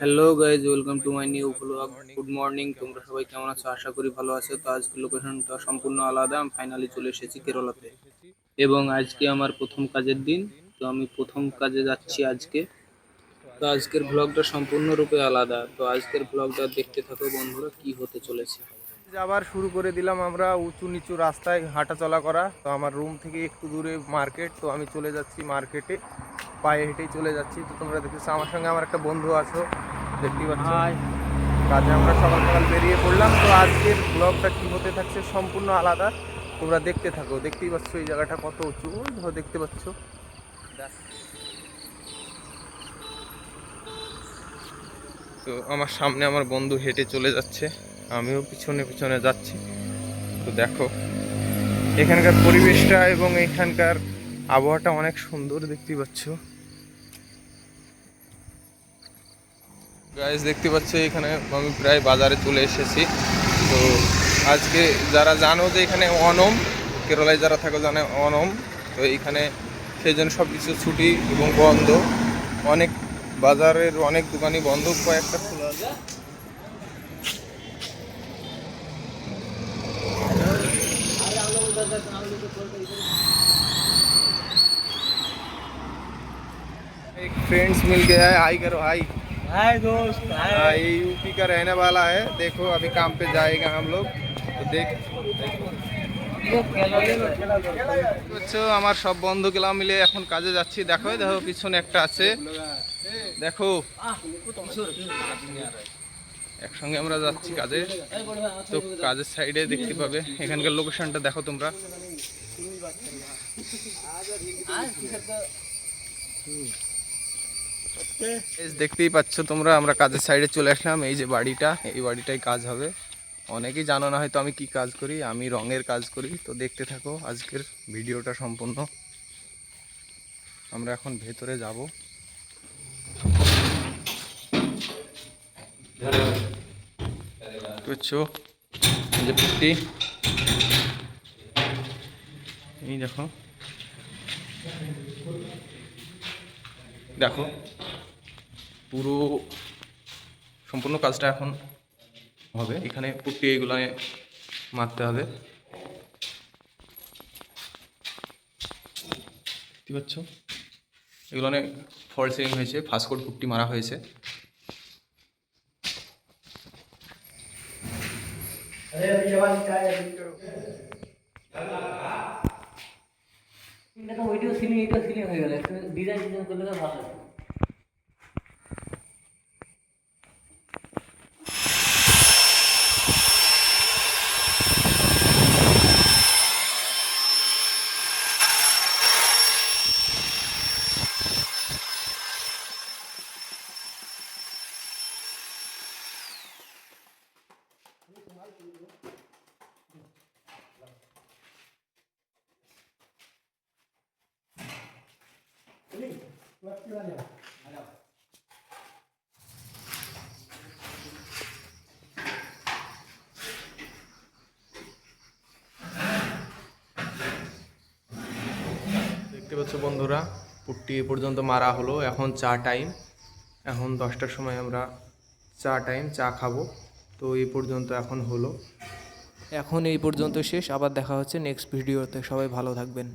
Hello guys welcome to my new blog good morning তোমরা সবাই কেমন আছো? আশা করি ভালো আছো। তো আজকে লোকেশনটা সম্পূর্ণ আলাদা। আমি ফাইনালি চলে এসেছি কেরলাতে। এবং আজকে আমার প্রথম কাজের দিন। তো আমি প্রথম কাজে যাচ্ছি আজকে। তো আজকের ব্লগটা সম্পূর্ণরূপে আলাদা। তো আজকের ব্লগটা দেখতে থাকো বন্ধুরা, কি হতে চলেছে। আবার শুরু করে দিলাম আমরা উঁচু নিচু রাস্তায় হাঁটা চলা করা। তো আমার রুম থেকে একটু দূরে মার্কেট তো আমি চলে যাচ্ছি মার্কেটে পায়ে হেঁটেই চলে যাচ্ছি। তো তোমরা দেখতেছো আমার সঙ্গে আমার একটা বন্ধু আছো দেখতেই পাচ্ছ। কাজে আমরা সকাল সকাল বেরিয়ে পড়লাম। তো আজকের ব্লগটা কী হতে থাকছে সম্পূর্ণ আলাদা। তোমরা দেখতে থাকো। দেখতেই পাচ্ছ এই জায়গাটা কত উঁচু। দেখো দেখতে পাচ্ছ। তো আমার সামনে আমার বন্ধু হেঁটে চলে যাচ্ছে। আমিও পিছনে পিছনে যাচ্ছি। তো দেখো এখানকার পরিবেশটা এবং এখানকার আবহাওয়াটা অনেক সুন্দর দেখতেই পাচ্ছ। গাইজ দেখতে পাচ্ছ এখানে আমি প্রায় বাজারে চলে এসেছি তো আজকে যারা জানো যে এখানে অনম কেরলায় যারা থাকো জানে অনম তো এইখানে সেই জন্য সব কিছু ছুটি এবং বন্ধ অনেক বাজারের অনেক দোকানই বন্ধ কয়েকটা খোলা আছে एक फ्रेंड्स मिल गया है हाई करो हाई হাই দোস্ত हाँ, ये यूपी का रहने वाला है देखो अभी काम पे जाएगा हम लोग तो देख হচ্ছে আমার সব বন্ধুগুলা মিলে এখন কাজে যাচ্ছি দেখো এই দেখো পিছনে একটা আছে দেখো একসঙ্গে আমরা যাচ্ছি কাজে তো কাজের সাইডে দেখতে পাবে এখানকার লোকেশনটা দেখো তোমরা এই দেখতেই পাচ্ছ তোমরা, আমরা কাজের সাইডে চলে আসলাম। এই যে বাড়িটা, এই বাড়িটাই কাজ হবে। অনেকেই জানো না হয়তো আমি কি কাজ করি, আমি রঙের কাজ করি। তো দেখতে থাকো, আজকের ভিডিওটা সম্পূর্ণ। আমরা এখন ভেতরে যাব। যে দেখো। দেখো। পুরো সম্পূর্ণ কাজটা এখন হবে। এখানে পুট্টি এগুলো মারতে হবে। দেখতে পাচ্ছ? এগুলো অনেক ফল সিলিং হয়েছে ফাস্ট কোড পুট্টি মারা হয়েছে। এটা তো ওইটাও সিলিং এটাও সিলিং হয়ে গেল। ডিজাইন ডিজাইন করলে তো ভালো দেখতে বন্ধুরা, পুট্টি পর্যন্ত মারা হলো। এখন চা টাইম এখন দশটার সময় আমরা চা টাইম চা খাব। তো এই পর্যন্ত এখন হলো। এখন এই পর্যন্ত শেষ, আবার দেখা হচ্ছে নেক্সট ভিডিওতে সবাই ভালো থাকবেন।